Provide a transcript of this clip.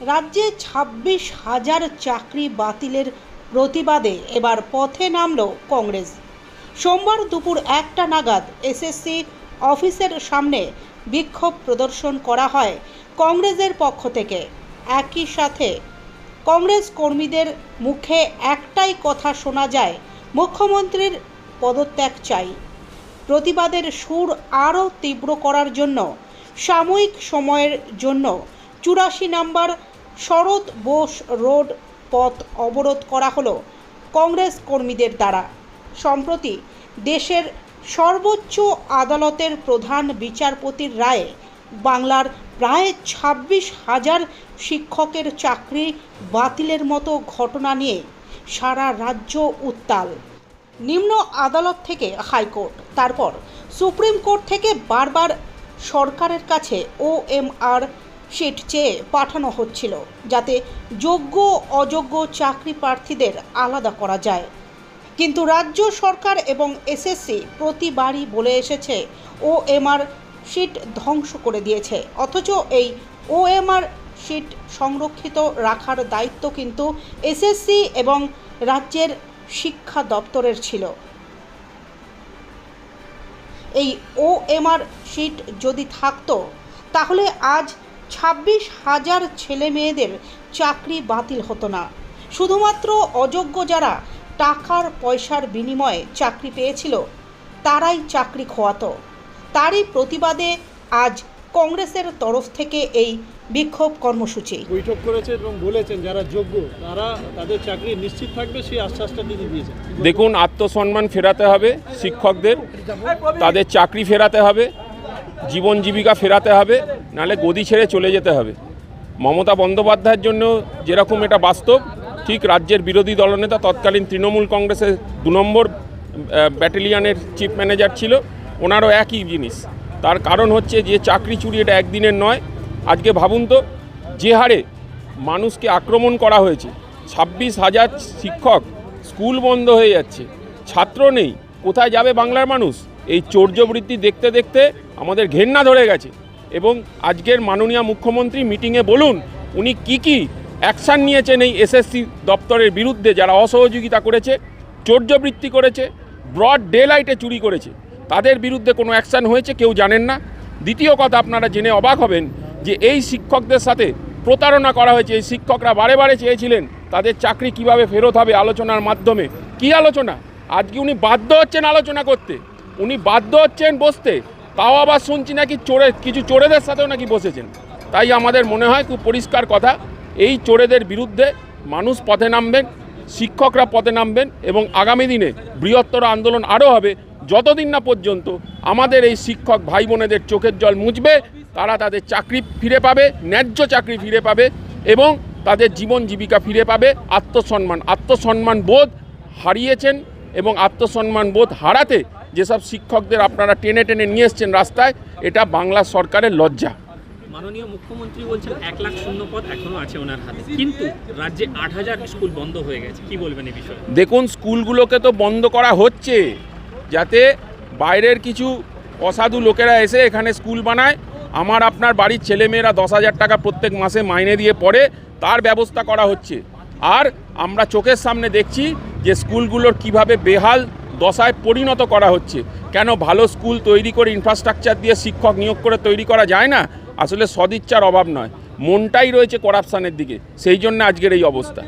রাজ্যে ছাব্বিশ হাজার চাকরি বাতিলের প্রতিবাদে এবার পথে নামল কংগ্রেস। সোমবার দুপুর একটা নাগাদ এসএসসি অফিসের সামনে বিক্ষোভ প্রদর্শন করা হয় কংগ্রেসের পক্ষ থেকে। একই সাথে কংগ্রেস কর্মীদের মুখে একটাই কথা শোনা যায়, মুখ্যমন্ত্রীর পদত্যাগ চাই। প্রতিবাদের সুর আরও তীব্র করার জন্য, সাময়িক সময়ের জন্য চুরাশি নম্বর শরৎ বোস রোড পথ অবরোধ করা হলো কংগ্রেস কর্মীদের দ্বারা। সম্প্রতি দেশের সর্বোচ্চ আদালতের প্রধান বিচারপতির রায়ে বাংলার প্রায় ছাব্বিশ হাজার শিক্ষকের চাকরি বাতিলের মতো ঘটনা নিয়ে সারা রাজ্য উত্তাল। নিম্ন আদালত থেকে হাইকোর্ট, তারপর সুপ্রিম কোর্ট থেকে বারবার সরকারের কাছে ওএমআর শিট চেয়ে পাঠানো হচ্ছিল যাতে যোগ্য অযোগ্য চাকরি প্রার্থীদের আলাদা করা যায়। কিন্তু রাজ্য সরকার এবং এসএসসি প্রতিবারই বলে এসেছে ওএমআর শিট ধ্বংস করে দিয়েছে। অথচ এই ওএমআর শিট সংরক্ষিত রাখার দায়িত্ব কিন্তু এসএসসি এবং রাজ্যের শিক্ষা দপ্তরের ছিল। এই ওএমআর শিট যদি থাকতো, তাহলে আজ ছাব্বিশ হাজার ছেলে মেয়েদের চাকরি বাতিল হতো না। শুধুমাত্র অযোগ্য যারা টাকার পয়সার বিনিময়ে চাকরি পেয়েছিল তারাই চাকরি খোয়াতো। তারই প্রতিবাদে আজ কংগ্রেসের তরফ থেকে এই বিক্ষোভ কর্মসূচি। বৈঠক করেছেন এবং বলেছেন যারা যোগ্য তারা তাদের চাকরি নিশ্চিত থাকবে সেই আশ্বাসটা তিনি দিয়েছেন। দেখুন আত্মসম্মান ফেরাতে হবে শিক্ষকদের তাদের চাকরি ফেরাতে হবে জীবন জীবিকা ফেরাতে হবে নাহলে গদি ছেড়ে চলে যেতে হবে। মমতা বন্দ্যোপাধ্যায়ের জন্য যেরকম এটা বাস্তব, ঠিক রাজ্যের বিরোধী দলনেতা তৎকালীন তৃণমূল কংগ্রেসের দু নম্বর ব্যাটালিয়ানের চিফ ম্যানেজার ছিল, ওনারও একই জিনিস। তার কারণ হচ্ছে যে চাকরি চুরি এটা একদিনের নয়। আজকে ভাবুন তো, যে হারে মানুষকে আক্রমণ করা হয়েছে, ছাব্বিশ হাজার শিক্ষক স্কুল বন্ধ হয়ে যাচ্ছে, ছাত্র নেই, কোথায় যাবে বাংলার মানুষ? এই চৌর্যবৃত্তি দেখতে দেখতে আমাদের ঘেন্না ধরে গেছে। এবং আজকের মাননীয় মুখ্যমন্ত্রী মিটিংয়ে বলুন, উনি কি কি অ্যাকশান নিয়েছেন এই এসএসসি দপ্তরের বিরুদ্ধে যারা অসহযোগিতা করেছে চৌর্যবৃত্তি করেছে ব্রড ডে লাইটে চুরি করেছে, তাদের বিরুদ্ধে কোনো অ্যাকশান হয়েছে কেউ জানেন না। দ্বিতীয় কথা, আপনারা জেনে অবাক হবেন যে এই শিক্ষকদের সাথে প্রতারণা করা হয়েছে, এই শিক্ষকরা বারে বারে চেয়েছিলেন তাদের চাকরি কীভাবে ফেরত হবে আলোচনার মাধ্যমে। কি আলোচনা? আজকে উনি বাধ্য হচ্ছেন আলোচনা করতে। উনি বাধ্য হচ্ছেন বসতে। তাও আবার শুনছি নাকি চোরে, কিছু চোরেদের সাথেও নাকি বসেছেন। তাই আমাদের মনে হয় খুব পরিষ্কার কথা, এই চোরেদের বিরুদ্ধে মানুষ পথে নামবেন, শিক্ষকরা পথে নামবেন এবং আগামী দিনে বৃহত্তর আন্দোলন আরও হবে। যতদিন না পর্যন্ত আমাদের এই শিক্ষক ভাই বোনেদের চোখের জল মুছবে, তারা তাদের চাকরি ফিরে পাবে, ন্যায্য চাকরি ফিরে পাবে এবং তাদের জীবন জীবিকা ফিরে পাবে। আত্মসম্মান আত্মসম্মান বোধ হারিয়েছেন এবং আত্মসম্মান বোধ হারাতে যেসব শিক্ষকদের আপনারা টেনে টেনে নিয়ে এসছেন রাস্তায় এটা বাংলা সরকারের লজ্জা। মাননীয় মুখ্যমন্ত্রী বলছেন এক লাখ শূন্য পদ এখনও আছে ওনার হাতে। কিন্তু রাজ্যে আট হাজার স্কুল বন্ধ হয়ে গেছে। কি বলবেন এই বিষয়ে? দেখুন স্কুলগুলোকে তো বন্ধ করা হচ্ছে যাতে বাইরের কিছু অসাধু লোকেরা এসে এখানে স্কুল বানায়। আমার আপনার বাড়ির ছেলেমেয়েরা দশ হাজার টাকা প্রত্যেক মাসে মাইনে দিয়ে পড়ে তার ব্যবস্থা করা হচ্ছে। আর আমরা চোখের সামনে দেখছি যে স্কুলগুলোর কীভাবে বেহাল দশায় পরিণত করা হচ্ছে। কেন ভালো স্কুল তৈরি করে ইনফ্রাস্ট্রাকচার দিয়ে শিক্ষক নিয়োগ করে তৈরি করা যায় না? আসলে সদিচ্ছার অভাব নয়। মনটাই রয়েছে করাপশানের দিকে। সেই জন্য আজকের এই অবস্থা।